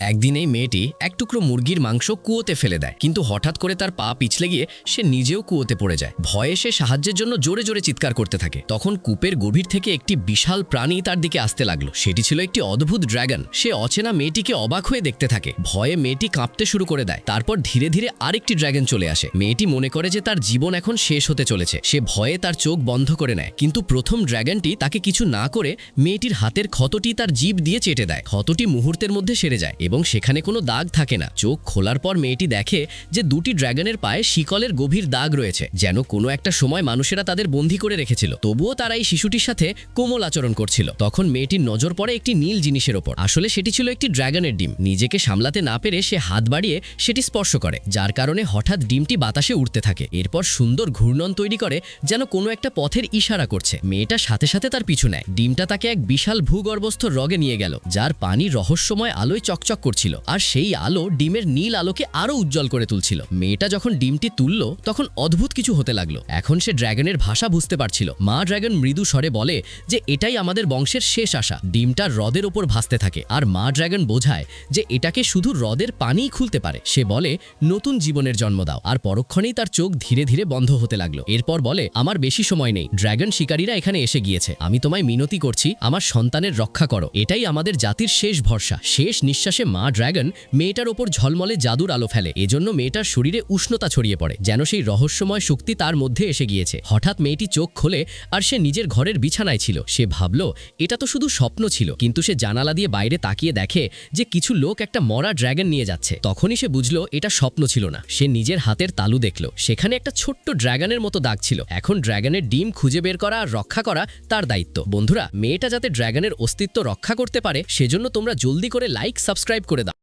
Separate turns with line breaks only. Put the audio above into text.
একদিন এই মেয়েটি এক টুকরো মুরগির মাংস কুয়োতে ফেলে দেয়, কিন্তু হঠাৎ করে তার পা পিছলে গিয়ে সে নিজেও কুয়োতে পড়ে যায়। ভয়ে সে সাহায্যের জন্য জোরে জোরে চিৎকার করতে থাকে। তখন কূপের গভীর থেকে একটি বিশাল প্রাণী তার দিকে আসতে লাগল। সেটি ছিল একটি অদ্ভুত ড্রাগন। সে অচেনা মেয়েটিকে অবাক হয়ে দেখতে থাকে। ভয়ে মেয়েটি কাঁপতে শুরু করে দেয়। তারপর ধীরে ধীরে আরেকটি ড্রাগন চলে আসে। মেয়েটি মনে করে যে তার জীবন এখন শেষ হতে চলেছে। সে ভয়ে তার চোখ বন্ধ করে নেয়। কিন্তু প্রথম ড্রাগনটি তাকে কিছু না করে মেয়েটির হাতের ক্ষতটি তার জীব দিয়ে চেটে দেয়। ক্ষতটি মুহূর্তের মধ্যে সেরে যায় এবং সেখানে কোনো দাগ থাকে না। চোখ খোলার পর মেয়েটি দেখে যে দুটি ড্রাগনের পায়ে শিকলের গভীর দাগ রয়েছে, যেন কোনো একটা সময় মানুষেরা তাদের বন্দি করে রেখেছিল। তবুও তারা এই শিশুটির সাথে কোমল আচরণ করছিল। তখন মেয়েটির নজর পড়ে একটি নীল জিনিসের ওপর। আসলে সেটি ছিল একটি ড্রাগনের ডিম। নিজেকে সামলাতে না পেরে সে হাত বাড়িয়ে সেটি স্পর্শ করে, যার কারণে হঠাৎ ডিমটি বাতাসে উড়তে থাকে। এরপর সুন্দর ঘূর্ণন তৈরি করে, যেন কোনো একটা পথের ইশারা করছে। মেয়েটা সাথে সাথে তার পিছু নেয়। ডিমটা তাকে এক বিশাল ভূগর্ভস্থ রগে নিয়ে গেল, যার পানি রহস্যময় আলোয় চকচক করছিল আর সেই আলো ডিমের নীল আলোকে আরও উজ্জ্বল করে তুলছিল। মেয়েটা যখন ডিমটি তুলল, তখন অদ্ভুত কিছু হতে লাগল। এখন সে ড্রাগনের ভাষা বুঝতে পারছিল। মা ড্রাগন মৃদু স্বরে বলে যে, এটাই আমাদের বংশের শেষ আশা। ডিমটা হ্রদের ওপর ভাসতে থাকে আর মা ড্রাগন বোঝায় যে, এটাকে শুধু হ্রদের পানিই খুলতে পারে। সে বলে, নতুন জীবনের জন্ম দাও। আর পরক্ষণেই তার চোখ ধীরে ধীরে বন্ধ হতে লাগল। এরপর বলে, আমার বেশি সময় নেই। ড্রাগন শিকারীরা এখানে এসে গিয়েছে। আমি তোমায় মিনতি করছি। আমার সন্তানের রক্ষা করো। এটাই আমাদের জাতির শেষ ভরসা। শেষ নিঃশ্বাসে মা ড্রাগন মেয়েটার ওপর ঝলমলে জাদুর আলো ফেলে। এজন্য মেয়েটার শরীরে উষ্ণতা ছড়িয়ে পড়ে, যেন সেই রহস্যময় শক্তি তার মধ্যে এসে গিয়েছে। হঠাৎ মেয়েটি চোখ খোলে আর সে নিজের ঘরের বিছানায় ছিল। সে ভাবল, এটা তো শুধু স্বপ্ন ছিল। কিন্তু সে জানালা দিয়ে বাইরে তাকিয়ে দেখে যে কিছু লোক একটা মরা ড্রাগন নিয়ে যাচ্ছে। তখনই সে বুঝলো, এটা স্বপ্ন ছিল না। সে নিজের হাতের তালু দেখল। সেখানে একটা ছোট্ট ড্রাগনের মতো দাগ ছিল। এখন ড্রাগনের ডিম খুঁজে বের করা আর রক্ষা করা তার দায়িত্ব। বন্ধুরা, মেয়েটা যাতে ড্রাগনের অস্তিত্ব রক্ষা করতে পারে, সেজন্য তোমরা জলদি করে লাইক, সাবস্ক্রাইব করে দাও